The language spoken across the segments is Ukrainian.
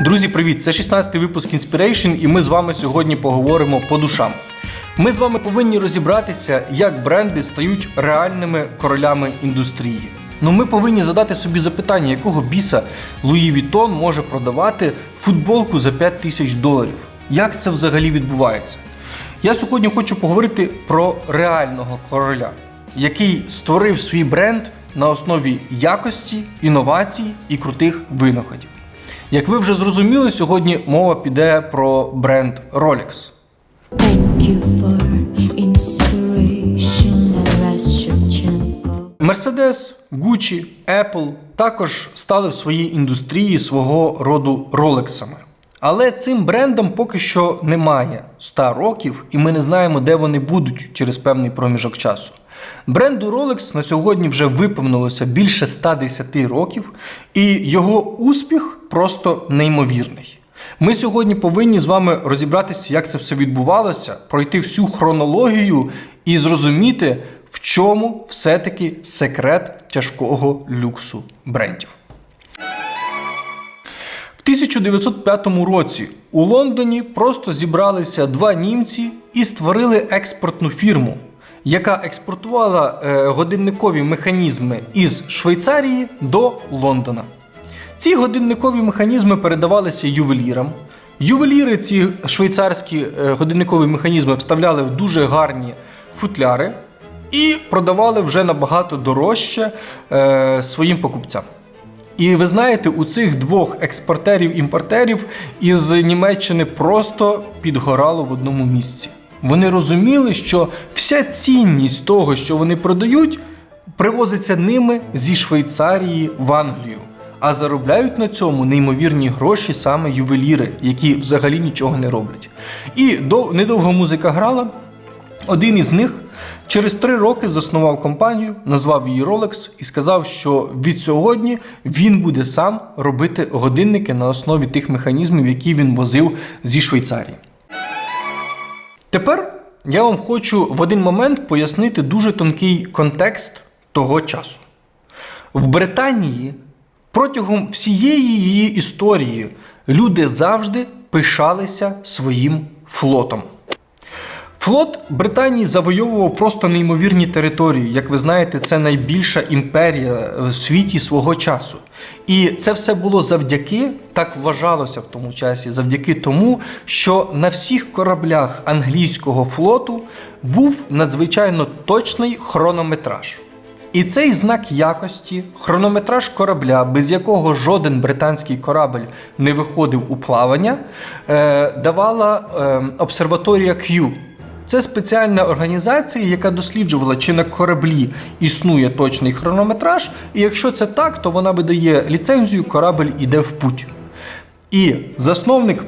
Друзі, привіт! Це 16-й випуск Inspiration, і ми з вами сьогодні поговоримо по душам. Ми з вами повинні розібратися, як бренди стають реальними королями індустрії. Ну, ми повинні задати собі запитання, якого біса Луї Вітон може продавати футболку за 5 тисяч доларів. Як це взагалі відбувається? Я сьогодні хочу поговорити про реального короля, який створив свій бренд на основі якості, інновацій і крутих винаходів. Як ви вже зрозуміли, сьогодні мова піде про бренд Rolex. Thank you for Mercedes, Gucci, Apple також стали в своїй індустрії свого роду ролексами. Але цим брендам поки що немає 100 років, і ми не знаємо, де вони будуть через певний проміжок часу. Бренду Rolex на сьогодні вже виповнилося більше 110 років, і його успіх просто неймовірний. Ми сьогодні повинні з вами розібратися, як це все відбувалося, пройти всю хронологію і зрозуміти, в чому все-таки секрет тяжкого люксу брендів. В 1905 році у Лондоні просто зібралися два німці і створили експортну фірму, яка експортувала е, годинникові механізми із Швейцарії до Лондона. Ці годинникові механізми передавалися ювелірам. Ювеліри ці швейцарські е, годинникові механізми вставляли в дуже гарні футляри і продавали вже набагато дорожче е, своїм покупцям. І ви знаєте, у цих двох експортерів-імпортерів із Німеччини просто підгорало в одному місці. Вони розуміли, що вся цінність того, що вони продають, привозиться ними зі Швейцарії в Англію. А заробляють на цьому неймовірні гроші саме ювеліри, які взагалі нічого не роблять. І дов- недовго музика грала. Один із них через три роки заснував компанію, назвав її Rolex і сказав, що від сьогодні він буде сам робити годинники на основі тих механізмів, які він возив зі Швейцарії. Тепер я вам хочу в один момент пояснити дуже тонкий контекст того часу. В Британії протягом всієї її історії люди завжди пишалися своїм флотом. Флот Британії завойовував просто неймовірні території. Як ви знаєте, це найбільша імперія в світі свого часу. І це все було завдяки, так вважалося в тому часі, завдяки тому, що на всіх кораблях англійського флоту був надзвичайно точний хронометраж. І цей знак якості, хронометраж корабля, без якого жоден британський корабель не виходив у плавання, е, давала е, обсерваторія Q. Це спеціальна організація, яка досліджувала, чи на кораблі існує точний хронометраж, і якщо це так, то вона видає ліцензію, корабль іде в путь. І засновник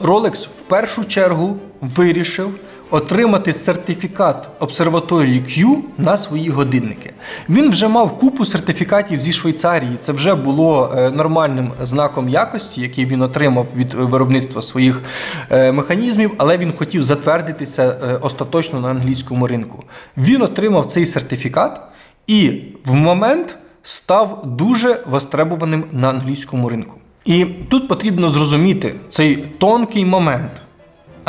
Rolex в першу чергу вирішив отримати сертифікат обсерваторії Q на свої годинники. Він вже мав купу сертифікатів зі Швейцарії. Це вже було е, нормальним знаком якості, який він отримав від виробництва своїх е, механізмів, але він хотів затвердитися е, остаточно на англійському ринку. Він отримав цей сертифікат і в момент став дуже востребованим на англійському ринку. І тут потрібно зрозуміти цей тонкий момент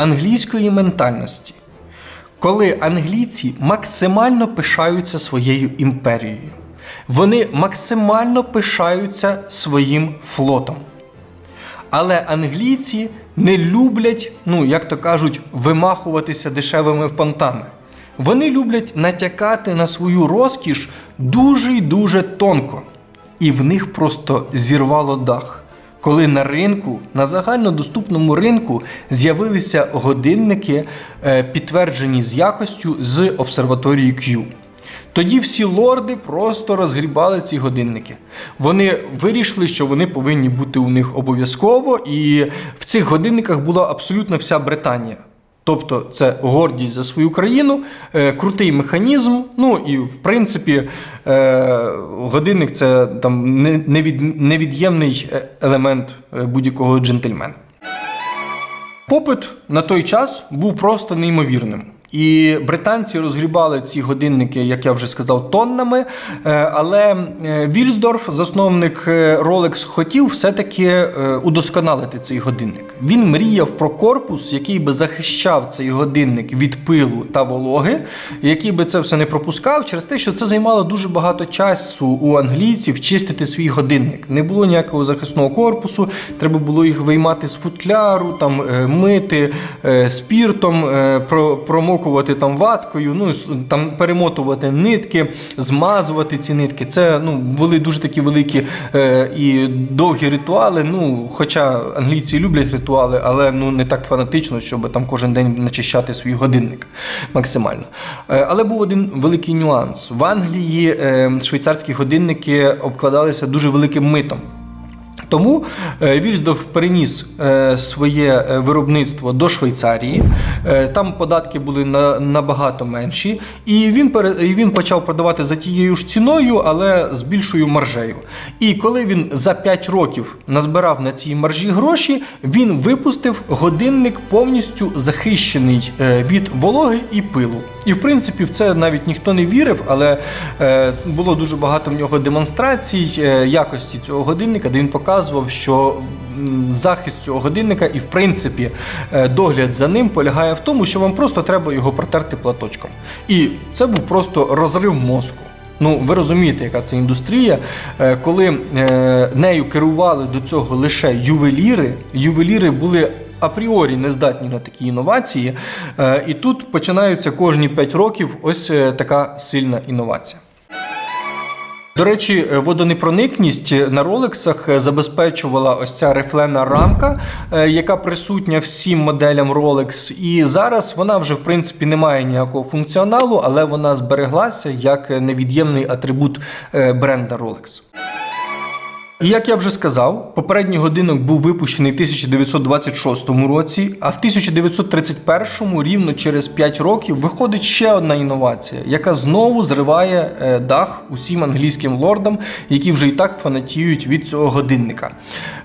англійської ментальності, коли англійці максимально пишаються своєю імперією. Вони максимально пишаються своїм флотом. Але англійці не люблять, ну як то кажуть, вимахуватися дешевими понтами. Вони люблять натякати на свою розкіш дуже й дуже тонко. І в них просто зірвало дах. Коли на ринку, на загальнодоступному ринку, з'явилися годинники, е, підтверджені з якостю з обсерваторії Q. Тоді всі лорди просто розгрібали ці годинники. Вони вирішили, що вони повинні бути у них обов'язково, і в цих годинниках була абсолютно вся Британія. Тобто це гордість за свою країну, е, крутий механізм. Ну і в принципі, е, годинник це там невід, невід'ємний е, елемент будь-якого джентльмена. Попит на той час був просто неймовірним. І британці розгрібали ці годинники, як я вже сказав, тоннами. Е, Але е, Вільсдорф, засновник е, Rolex, хотів все-таки удосконалити цей годинник. Він мріяв про корпус, який би захищав цей годинник від пилу та вологи, який би це все не пропускав, через те, що це займало дуже багато часу у англійців чистити свій годинник. Не було ніякого захисного корпусу, треба було їх виймати з футляру, там мити спіртом, е, про- там ваткою, ну там перемотувати нитки, змазувати ці нитки. Це ну були дуже такі великі е, і довгі ритуали. Ну, хоча англійці люблять ритуали, але ну не так фанатично, щоб там кожен день начищати свій годинник максимально. Е, але був один великий нюанс: в Англії е, швейцарські годинники обкладалися дуже великим митом. Тому е, Вільсдорф переніс е, своє е, виробництво до Швейцарії. Там податки були набагато менші, і він, він почав продавати за тією ж ціною, але з більшою маржею. І коли він за 5 років назбирав на цій маржі гроші, він випустив годинник повністю захищений від вологи і пилу. І в принципі в це навіть ніхто не вірив, але було дуже багато в нього демонстрацій якості цього годинника, де він показував, що захист цього годинника і в принципі е, догляд за ним полягає в тому, що вам просто треба його протерти платочком. І це був просто розрив мозку. Ну, ви розумієте, яка це індустрія, Е, коли е, нею керували до цього лише ювеліри, ювеліри були апріорі не здатні на такі інновації. І тут починаються кожні 5 років ось така сильна інновація. До речі, е, водонепроникність на ролексах е, забезпечувала ось ця рифлена рамка, е, яка присутня всім моделям Rolex. І зараз вона вже в принципі не має ніякого функціоналу, але вона збереглася як невід'ємний атрибут е, бренда Rolex. Як я вже сказав, попередній годинник був випущений в 1926 році, а в 1931 рівно через 5 років виходить ще одна інновація, яка знову зриває е, дах усім англійським лордам, які вже і так фанатіють від цього годинника.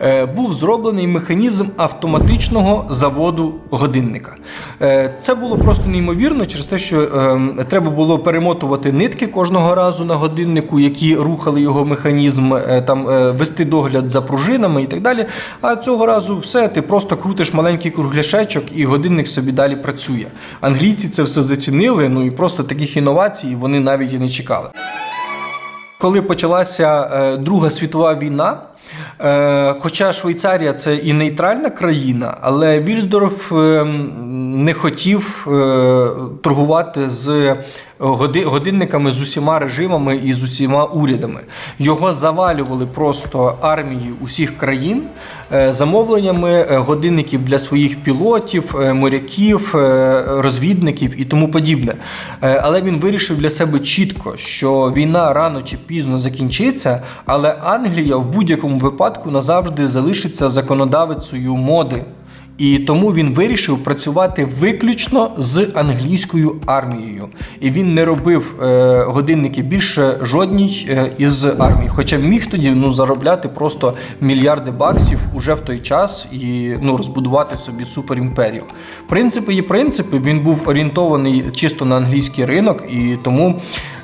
Е, Був зроблений механізм автоматичного заводу годинника. Е, Це було просто неймовірно через те, що е, треба було перемотувати нитки кожного разу на годиннику, які рухали його механізм, там е, вести догляд за пружинами і так далі. А цього разу все, ти просто крутиш маленький кругляшечок і годинник собі далі працює. Англійці це все зацінили, ну і просто таких інновацій вони навіть і не чекали. Коли почалася е, Друга світова війна, е, хоча Швейцарія це і нейтральна країна, але Вільсдорф е, не хотів е, торгувати з годинниками з усіма режимами і з усіма урядами. Його завалювали просто армії усіх країн е, замовленнями е, годинників для своїх пілотів, е, моряків, розвідників і тому подібне. Але він вирішив для себе чітко, що війна рано чи пізно закінчиться, але Англія в будь-якому випадку назавжди залишиться законодавицею моди. І тому він вирішив працювати виключно з англійською армією. І він не робив е, годинники більше жодній е, із армій. Хоча міг тоді ну, заробляти просто мільярди баксів уже в той час і ну, розбудувати собі суперімперію. Принципи є принципи. Він був орієнтований чисто на англійський ринок, і тому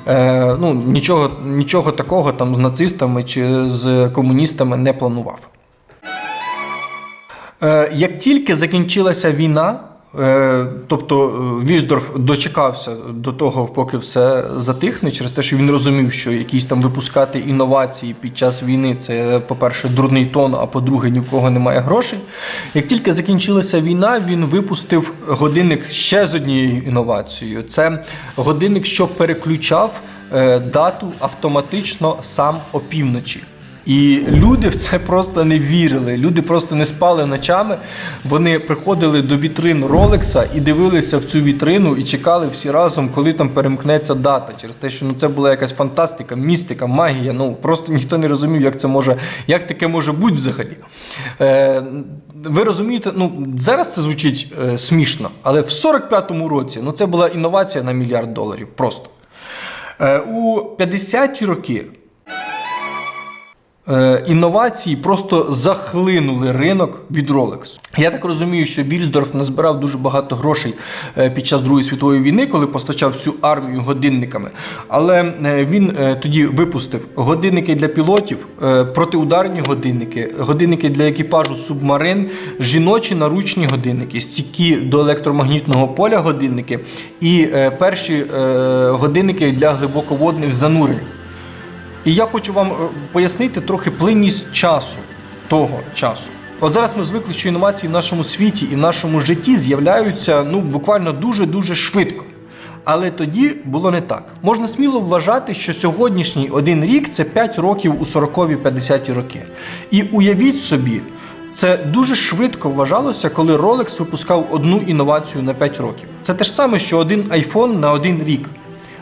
е, ну, нічого, нічого такого там з нацистами чи з комуністами не планував. Е, Як тільки закінчилася війна, е, тобто е, Вільсдорф дочекався до того, поки все затихне, через те, що він розумів, що якісь там випускати інновації під час війни це, по-перше, дурний тон, а по-друге, ні в кого немає грошей. Як тільки закінчилася війна, він випустив годинник ще з однією інновацією. Це годинник, що переключав дату автоматично сам опівночі. І люди в це просто не вірили. Люди просто не спали ночами. Вони приходили до вітрин Ролекса і дивилися в цю вітрину і чекали всі разом, коли там перемкнеться дата. Через те, що ну це була якась фантастика, містика, магія. Ну просто ніхто не розумів, як це може, як таке може бути взагалі. Е, ви розумієте, ну зараз це звучить е, смішно, але в 45-му році ну це була інновація на мільярд доларів. Просто. Е, у 50-ті роки інновації просто захлинули ринок від Rolex. Я так розумію, що Вільсдорф назбирав дуже багато грошей е, під час Другої світової війни, коли постачав всю армію годинниками. Але е, він е, тоді випустив годинники для пілотів, е, протиударні годинники, годинники для екіпажу субмарин, жіночі наручні годинники, стійкі до електромагнітного поля годинники і е, перші е, годинники для глибоководних занурень. І я хочу вам е, пояснити трохи плинність часу того часу. От зараз ми звикли, що інновації в нашому світі і в нашому житті з'являються ну буквально дуже-дуже швидко. Але тоді було не так. Можна сміло вважати, що сьогоднішній один рік це 5 років у сороковій 50-ті роки. І уявіть собі, це дуже швидко вважалося, коли Rolex випускав одну інновацію на 5 років. Це те ж саме, що один iPhone на один рік.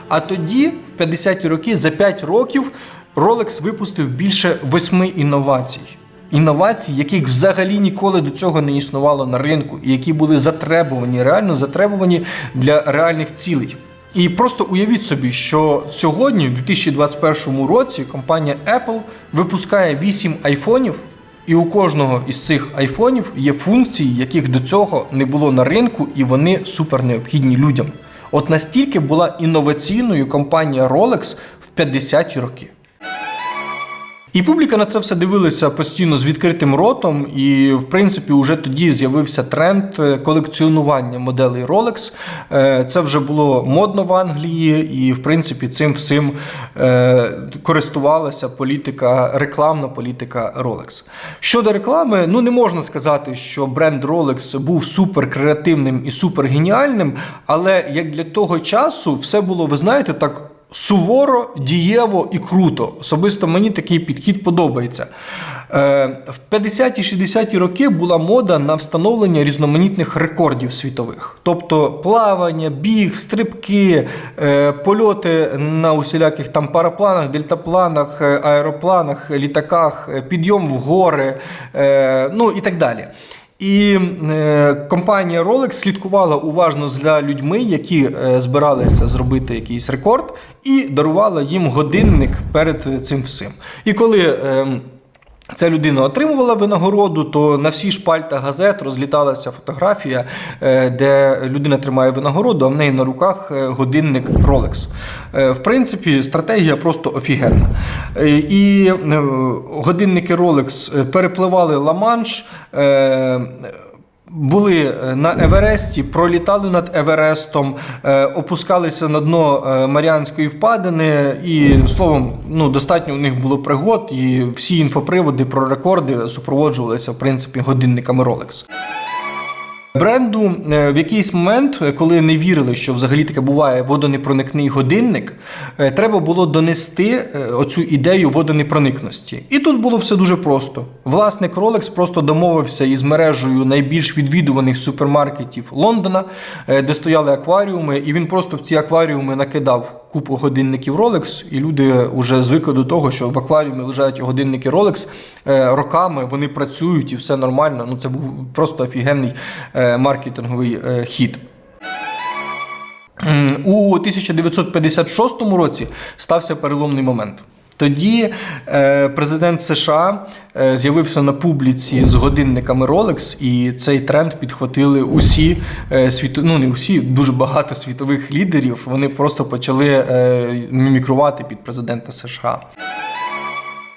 А тоді, в 50-ті роки, за 5 років, Rolex випустив більше восьми інновацій. Інновацій, яких взагалі ніколи до цього не існувало на ринку, і які були затребувані, реально затребувані для реальних цілей. І просто уявіть собі, що сьогодні, в 2021 році, компанія Apple випускає 8 айфонів, і у кожного із цих айфонів є функції, яких до цього не було на ринку, і вони супер необхідні людям. От настільки була інноваційною компанія Rolex в 50-ті роки. І публіка на це все дивилася постійно з відкритим ротом, і в принципі вже тоді з'явився тренд е, колекціонування моделей Rolex. Е, Це вже було модно в Англії, і в принципі цим всім е, користувалася політика, рекламна політика Rolex. Щодо реклами, ну не можна сказати, що бренд Rolex був супер креативним і супер геніальним, але як для того часу все було, ви знаєте, так. Суворо, дієво і круто. Особисто мені такий підхід подобається. Е, В 50-60-ті роки була мода на встановлення різноманітних рекордів світових. Тобто плавання, біг, стрибки, е, польоти на усіляких там парапланах, дельтапланах, е, аеропланах, літаках, підйом в гори, ну і так далі. І е, компанія Rolex слідкувала уважно за людьми, які е, збиралися зробити якийсь рекорд, і дарувала їм годинник перед цим всім. І коли е, ця людина отримувала винагороду, то на всі шпальта газет розліталася фотографія, е, де людина тримає винагороду, а в неї на руках е, годинник Rolex. Е, В принципі, стратегія просто офігенна. І годинники Rolex перепливали Ла-Манш. Були е, на Евересті, пролітали над Еверестом, е, опускалися на дно е, Маріанської впадини, і словом, ну достатньо у них було пригод, і всі інфоприводи про рекорди супроводжувалися в принципі годинниками Rolex. Бренду е, в якийсь момент, е, коли не вірили, що взагалі таке буває водонепроникний годинник, е, треба було донести оцю ідею водонепроникності. І тут було все дуже просто. Власник Rolex просто домовився із мережею найбільш відвідуваних супермаркетів Лондона, де стояли акваріуми, і він просто в ці акваріуми накидав купу годинників Rolex, і люди вже звикли до того, що в акваріумі лежать годинники Rolex е, роками, вони працюють і все нормально. Ну це був просто офігенний е, маркетинговий е, хід. У 1956 році стався переломний момент. Тоді е, президент США е, з'явився на публіці з годинниками Rolex, і цей тренд підхватили усі е, світу, ну не усі, дуже багато світових лідерів. Вони просто почали мімікрувати під президента США.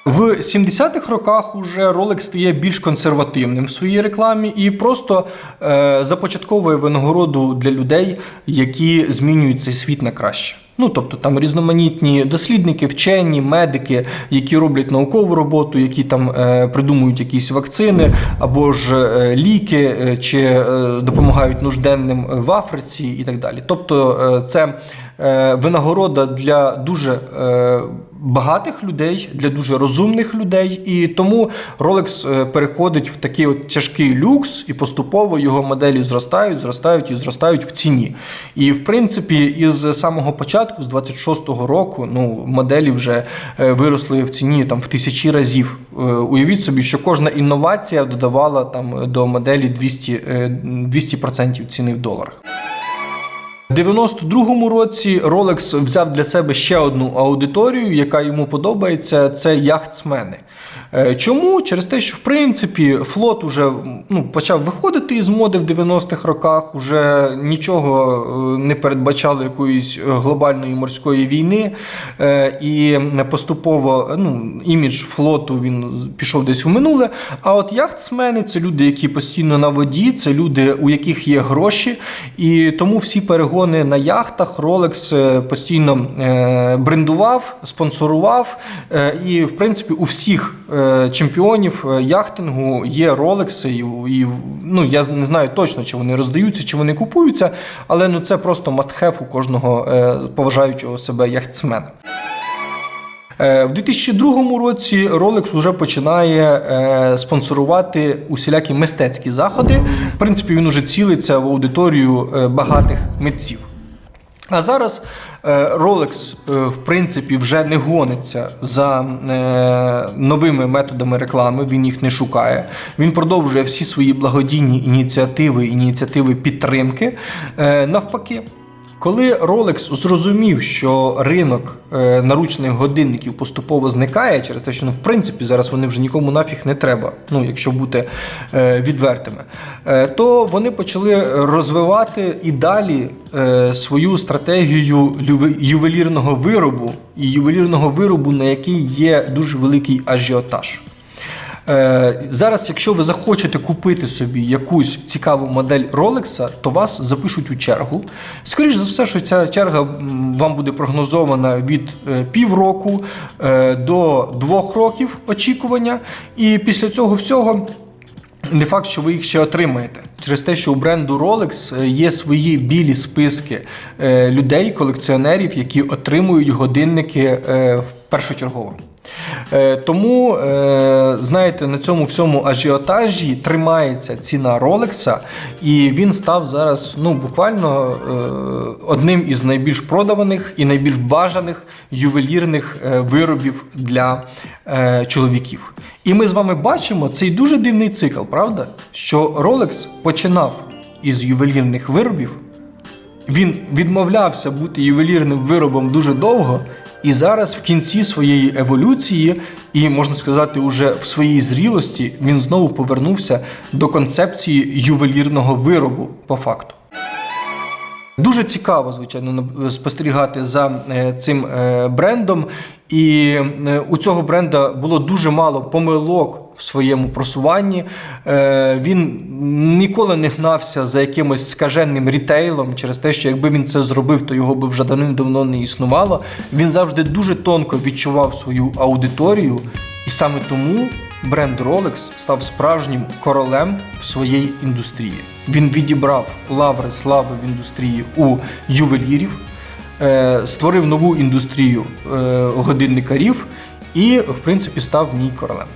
В 70-х роках уже Rolex стає більш консервативним в своїй рекламі і просто е, започатковує винагороду для людей, які змінюють цей світ на краще. Ну, тобто там різноманітні дослідники, вчені, медики, які роблять наукову роботу, які там е, придумують якісь вакцини або ж е, ліки, е, чи е, допомагають нужденним в Африці і так далі. Тобто е, це е, винагорода для дуже е, багатих людей, для дуже розумних людей, і тому Rolex е, переходить в такий от тяжкий люкс, і поступово його моделі зростають, зростають і зростають в ціні. І в принципі, із самого початку, з 26-го року, ну моделі вже е, виросли в ціні там в тисячі разів. Е, Уявіть собі, що кожна інновація додавала там до моделі 200, е, 200% ціни в доларах. У 92-му році Rolex взяв для себе ще одну аудиторію, яка йому подобається. Це яхтсмени. Е, Чому? Через те, що в принципі флот уже ну, почав виходити із моди в 90-х роках, уже нічого е, не передбачало якоїсь е, глобальної морської війни, і поступово ну, імідж флоту він пішов десь у минуле. А от яхтсмени це люди, які постійно на воді, це люди, у яких є гроші, і тому всі перегони на яхтах Rolex постійно брендував, спонсорував. І, в принципі, у всіх чемпіонів е, яхтингу є Rolex, і, ну, я не знаю точно, чи вони роздаються, чи вони купуються, але ну, це просто must-have у кожного е, поважаючого себе яхтсмена. Е, В 2002 році Rolex вже починає е, спонсорувати усілякі мистецькі заходи. В принципі, він уже цілиться в аудиторію е, багатих митців. А зараз е, Rolex, е, в принципі, вже не гониться за е, новими методами реклами, він їх не шукає. Він продовжує всі свої благодійні ініціативи, ініціативи підтримки. Е, Навпаки. Коли Rolex зрозумів, що ринок е, наручних годинників поступово зникає через те, що ну, в принципі зараз вони вже нікому нафіг не треба, ну якщо бути е, відвертими, е, то вони почали розвивати і далі свою стратегію ювелірного виробу і ювелірного виробу, на який є дуже великий ажіотаж. Е, зараз, якщо ви захочете купити собі якусь цікаву модель Rolex, то вас запишуть у чергу. Скоріше за все, що ця черга вам буде прогнозована від е, півроку е, до двох років очікування. І після цього всього. Не факт, що ви їх ще отримаєте. Через те, що у бренду Rolex є свої білі списки людей, колекціонерів, які отримують годинники першочергово. Е, Тому, е, знаєте, на цьому всьому ажіотажі тримається ціна Rolex, і він став зараз ну, буквально е, одним із найбільш продаваних і найбільш бажаних ювелірних виробів для чоловіків. І ми з вами бачимо цей дуже дивний цикл, правда? Що Rolex починав із ювелірних виробів, він відмовлявся бути ювелірним виробом дуже довго, і зараз в кінці своєї еволюції, і можна сказати, уже в своїй зрілості, він знову повернувся до концепції ювелірного виробу по факту. Дуже цікаво, звичайно, наб- спостерігати за е, цим е, брендом. І е, у цього бренда було дуже мало помилок в своєму просуванні. Е, Він ніколи не гнався за якимось скаженним рітейлом через те, що якби він це зробив, то його би вже давним-давно не існувало. Він завжди дуже тонко відчував свою аудиторію, і саме тому бренд Rolex став справжнім королем в своїй індустрії. Він відібрав лаври слави в індустрії у ювелірів, е, створив нову індустрію е, годинникарів і, в принципі, став в ній королем.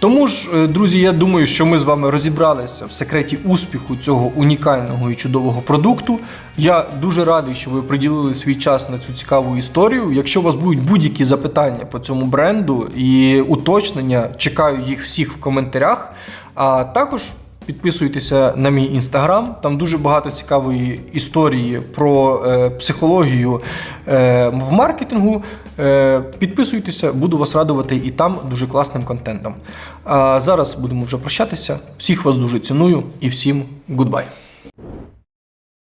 Тому ж, е, друзі, я думаю, що ми з вами розібралися в секреті успіху цього унікального і чудового продукту. Я дуже радий, що ви приділили свій час на цю цікаву історію. Якщо у вас будуть будь-які запитання по цьому бренду і уточнення, чекаю їх всіх в коментарях. А також Підписуйтеся на мій інстаграм, там дуже багато цікавої історії про е, психологію е, в маркетингу. Е, підписуйтеся, буду вас радувати і там дуже класним контентом. А зараз будемо вже прощатися. Всіх вас дуже ціную і всім гудбай.